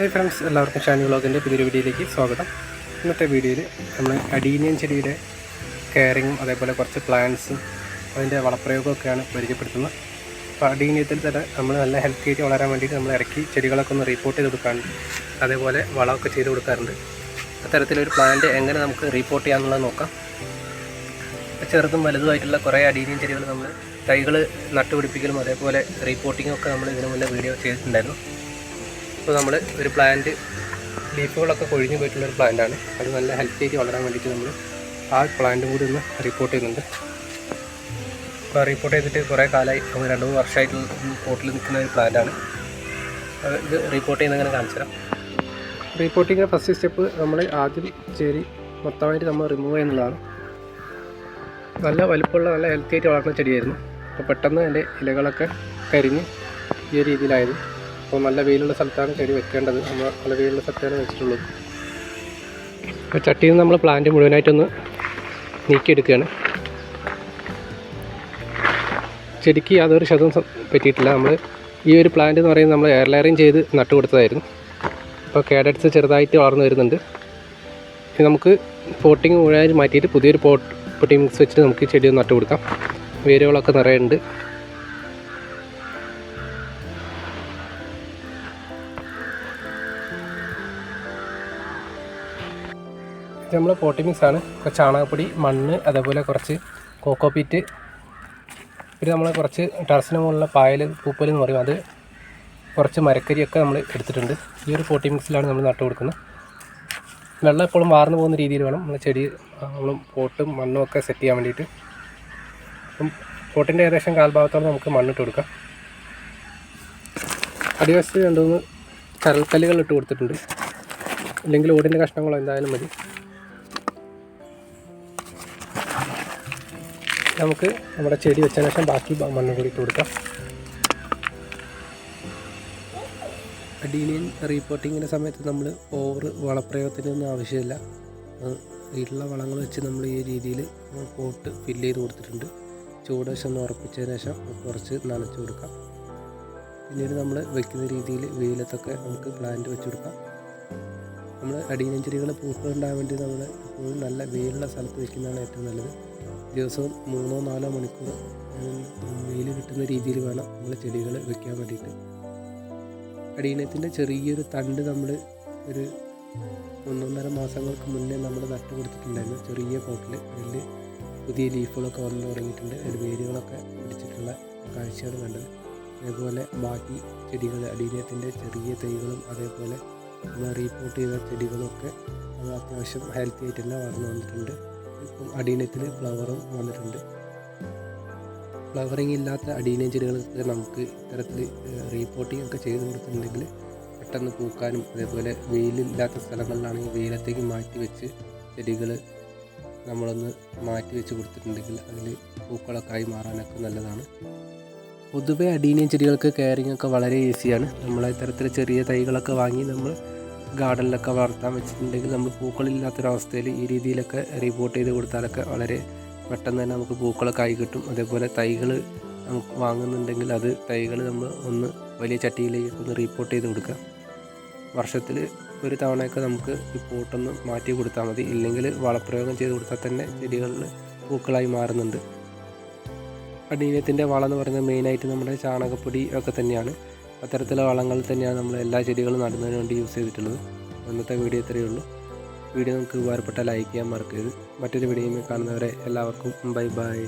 Hi friends എല്ലാവർക്കും ഷാനി വ്ളോഗിന്റെ പുതിയൊരു വീഡിയോയിലേക്ക് സ്വാഗതം. ഇന്നത്തെ വീഡിയോയിൽ നമ്മൾ അഡീനിയൻ ചെടിയുടെ കെയറിങ്ങും അതേപോലെ കുറച്ച് പ്ലാന്റ്സും അതിന്റെ വളപ്രയോഗമൊക്കെയാണ് പരിചയപ്പെടുത്തുന്നത്. അപ്പോൾ അഡീനിയത്തിൽ തന്നെ നമ്മൾ നല്ല ഹെൽത്തി ആയിട്ട് വളരാൻ വേണ്ടിയിട്ട് നമ്മൾ ഇറക്കി ചെടികളൊക്കെ ഒന്ന് റിപ്പോർട്ട് ചെയ്ത് കൊടുക്കാറുണ്ട്. അതേപോലെ വളമൊക്കെ ചെയ്ത് കൊടുക്കാറുണ്ട്. അത്തരത്തിലൊരു പ്ലാന്റ് എങ്ങനെ നമുക്ക് റിപ്പോർട്ട് ചെയ്യാമെന്നുള്ളത് നോക്കാം. ചെറുതും വലുതുമായിട്ടുള്ള കുറേ അഡീനിയൻ ചെടികൾ നമ്മൾ തൈകൾ നട്ടുപിടിപ്പിക്കലും അതേപോലെ റീപ്പോർട്ടിങ്ങും ഒക്കെ നമ്മൾ ഇതിനു മുന്നേ വീഡിയോ ചെയ്തിട്ടുണ്ടായിരുന്നു. ഇപ്പോൾ നമ്മൾ ഒരു പ്ലാന്റ് ലീഫുകളൊക്കെ കൊഴിഞ്ഞു പോയിട്ടുള്ള ഒരു പ്ലാന്റാണ് അത് നല്ല ഹെൽത്തി ആയിട്ട് വളരാൻ വേണ്ടിയിട്ട് നമ്മൾ ആ പ്ലാന്റും കൂടി ഒന്ന് റിപ്പോർട്ട് ചെയ്യുന്നുണ്ട്. ഇപ്പോൾ റിപ്പോർട്ട് ചെയ്തിട്ട് കുറേ കാലമായി അപ്പോൾ രണ്ട് മൂന്ന് വർഷമായിട്ട് പോട്ടിൽ നിൽക്കുന്ന ഒരു പ്ലാന്റാണ് ഇത് റിപ്പോർട്ട് ചെയ്യുന്ന അങ്ങനെ കാണിച്ചു തരാം. റിപ്പോർട്ടിങ്ങിന്റെ ഫസ്റ്റ് സ്റ്റെപ്പ് നമ്മൾ ആദ്യം ചെടി മൊത്തമായിട്ട് നമ്മൾ റിമൂവ് ചെയ്യുന്നതാണ്. നല്ല വലിപ്പമുള്ള നല്ല ഹെൽത്തി ആയിട്ട് വളർന്ന ചെടിയായിരുന്നു. അപ്പോൾ പെട്ടെന്ന് എന്റെ ഇലകളൊക്കെ കരിഞ്ഞ് ഈ രീതിയിലായിരുന്നു അപ്പോൾ നല്ല വെയിലുള്ള സ്ഥലത്താണ് ചെടി വെക്കേണ്ടത്. നമ്മൾ നല്ല വെയിലുള്ള സ്ഥലത്താണ് വെച്ചിട്ടുള്ളത്. അപ്പോൾ ചട്ടിയിൽ നിന്ന് നമ്മൾ പ്ലാന്റ് മുഴുവനായിട്ടൊന്ന് നീക്കിയെടുക്കുകയാണ്. ചെടിക്ക് യാതൊരു ശതം പറ്റിയിട്ടില്ല. നമ്മൾ ഈ ഒരു പ്ലാന്റ് എന്ന് പറയുന്നത് നമ്മൾ എയർ ലെയറിങ് ചെയ്ത് നട്ടു കൊടുത്തതായിരുന്നു. അപ്പോൾ കേഡറ്റ്സ് ചെറുതായിട്ട് വളർന്നു വരുന്നുണ്ട്. ഇനി നമുക്ക് പോട്ടിങ് മുഴുവനായിട്ട് മാറ്റിയിട്ട് പുതിയൊരു പോട്ട് പൊട്ടിങ് മിക്സ് വെച്ചിട്ട് നമുക്ക് ചെടി ഒന്ന് നട്ടു കൊടുക്കാം. വേരുകളൊക്കെ നിറയെ ഇത് നമ്മൾ പോട്ടി മിക്സ് ആണ്. ചാണകപ്പൊടി മണ്ണ് അതേപോലെ കുറച്ച് കോക്കോ പീറ്റ് പിന്നെ നമ്മൾ കുറച്ച് ടെറസിന് മുകളിലുള്ള പായൽ പൂപ്പൽ എന്ന് പറയും. അത് കുറച്ച് മരക്കരിയൊക്കെ നമ്മൾ എടുത്തിട്ടുണ്ട്. ഈ ഒരു പോട്ടി മിക്സിലാണ് നമ്മൾ നട്ടു കൊടുക്കുന്നത്. വെള്ളം എപ്പോഴും വാർന്നു പോകുന്ന രീതിയിൽ വേണം. നമ്മൾ ചെടി നമ്മൾ പോട്ടും മണ്ണും ഒക്കെ സെറ്റ് ചെയ്യാൻ വേണ്ടിയിട്ട്. അപ്പം പോട്ടിന്റെ ഏകദേശം കാൽഭാഗത്തോളം നമുക്ക് മണ്ണിട്ട് കൊടുക്കാം. അടിവശത്ത് രണ്ടു മൂന്ന് കരൽക്കല്ലുകൾ ഇട്ട് കൊടുത്തിട്ടുണ്ട്. അല്ലെങ്കിൽ ഓടിന്റെ കഷ്ണങ്ങളോ എന്തായാലും മതി. നമുക്ക് നമ്മുടെ ചെടി വെച്ചതിന് ശേഷം ബാക്കി മണ്ണും കൂടി കൊടുക്കാം. അഡീനിയൻ റീപ്പോർട്ടിങ്ങിന്റെ സമയത്ത് നമ്മൾ ഓവർ വളപ്രയോഗത്തിനൊന്നും ആവശ്യമില്ല. വീട്ടിലുള്ള വളങ്ങൾ വെച്ച് നമ്മൾ ഈ രീതിയിൽ പോട്ട് ഫില്ല് ചെയ്ത് കൊടുത്തിട്ടുണ്ട്. ചൂട് വശം ഉറപ്പിച്ചതിന് ശേഷം കുറച്ച് നനച്ചു കൊടുക്കാം. പിന്നീട് നമ്മൾ വെക്കുന്ന രീതിയിൽ വെയിലത്തൊക്കെ നമുക്ക് പ്ലാന്റ് വെച്ച് കൊടുക്കാം. നമ്മൾ അടിയനഞ്ചെടികൾ ചെടികൾ പൂക്കൾ വേണ്ടി നമ്മൾ എപ്പോഴും നല്ല വെയിലുള്ള സ്ഥലത്ത് വെക്കുന്നതാണ് ഏറ്റവും നല്ലത്. ദിവസവും മൂന്നോ നാലോ മണിക്കൂർ വെയിൽ കിട്ടുന്ന രീതിയിൽ വേണം നമ്മൾ ചെടികൾ വെക്കാൻ വേണ്ടിയിട്ട്. അടീനത്തിന്റെ ചെറിയൊരു തണ്ട് നമ്മൾ ഒരു ഒന്നൊന്നര മാസങ്ങൾക്ക് മുന്നേ നമ്മൾ നട്ടു കൊടുത്തിട്ടുണ്ടായിരുന്നു. ചെറിയ പോട്ടിൽ അതിൽ പുതിയ ലീഫുകളൊക്കെ വന്നു തുടങ്ങിയിട്ടുണ്ട്. അതിൽ വേരുകളൊക്കെ പിടിച്ചിട്ടുള്ള കാഴ്ചയാണ് കണ്ടത്. അതേപോലെ ബാക്കി ചെടികൾ അടീനത്തിന്റെ ചെറിയ തൈകളും അതേപോലെ നമ്മൾ റീപോർട്ട് ചെയ്ത ചെടികളൊക്കെ അത് അത്യാവശ്യം ഹെൽത്തി ആയിട്ട് തന്നെ വളർന്നു വന്നിട്ടുണ്ട്. അടീനത്തിൽ ഫ്ലവറും വന്നിട്ടുണ്ട്. ഫ്ലവറിങ് ഇല്ലാത്ത അടീനിയൻ ചെടികൾക്ക് നമുക്ക് ഇത്തരത്തിൽ റീപോർട്ടിംഗ് ഒക്കെ ചെയ്ത് കൊടുത്തിട്ടുണ്ടെങ്കിൽ പെട്ടെന്ന് പൂക്കാനും അതേപോലെ വെയിലില്ലാത്ത സ്ഥലങ്ങളിലാണെങ്കിൽ വെയിലത്തേക്ക് മാറ്റി വെച്ച് ചെടികൾ നമ്മളൊന്ന് മാറ്റി വെച്ച് കൊടുത്തിട്ടുണ്ടെങ്കിൽ അതിൽ പൂക്കളൊക്കെ ആയി മാറാനൊക്കെ നല്ലതാണ്. പൊതുവേ അടീനിയൻ ചെടികൾക്ക് കെയറിങ് ഒക്കെ വളരെ ഈസിയാണ് നമ്മൾ ഇത്തരത്തിൽ ചെറിയ തൈകളൊക്കെ വാങ്ങി നമ്മൾ ഗാർഡനിലൊക്കെ വളർത്താൻ വെച്ചിട്ടുണ്ടെങ്കിൽ നമ്മൾ പൂക്കളില്ലാത്തൊരവസ്ഥയിൽ ഈ രീതിയിലൊക്കെ റിപ്പോർട്ട് ചെയ്ത് കൊടുത്താലൊക്കെ വളരെ പെട്ടെന്ന് തന്നെ നമുക്ക് പൂക്കളൊക്കെ ആയി കിട്ടും. അതേപോലെ തൈകൾ നമുക്ക് വാങ്ങുന്നുണ്ടെങ്കിൽ അത് തൈകൾ നമ്മൾ ഒന്ന് വലിയ ചട്ടിയിലേക്ക് ഒന്ന് റിപ്പോർട്ട് ചെയ്ത് കൊടുക്കുക. വർഷത്തിൽ ഒരു തവണയൊക്കെ നമുക്ക് ഈ പോട്ടൊന്ന് മാറ്റി കൊടുത്താൽ മതി. ഇല്ലെങ്കിൽ വളപ്രയോഗം ചെയ്ത് കൊടുത്താൽ തന്നെ ചെടികളിൽ പൂക്കളായി മാറുന്നുണ്ട്. അടീനത്തിന്റെ വളം എന്ന് പറയുന്നത് മെയിനായിട്ട് നമ്മുടെ ചാണകപ്പൊടി ഒക്കെ തന്നെയാണ്. അത്തരത്തിലുള്ള വളങ്ങൾ തന്നെയാണ് നമ്മൾ എല്ലാ ചെടികളും നടുന്നതിന് വേണ്ടി യൂസ് ചെയ്തിട്ടുള്ളത്. ഇന്നത്തെ വീഡിയോ ഇത്രയേ ഉള്ളൂ. വീഡിയോ നിങ്ങൾക്ക് ഉപകാരപ്പെട്ട ലൈക്ക് ചെയ്യാൻ മറക്കരുത്. മറ്റൊരു വീഡിയോയിൽ കാണുന്നവരെ എല്ലാവർക്കും ബൈ ബൈ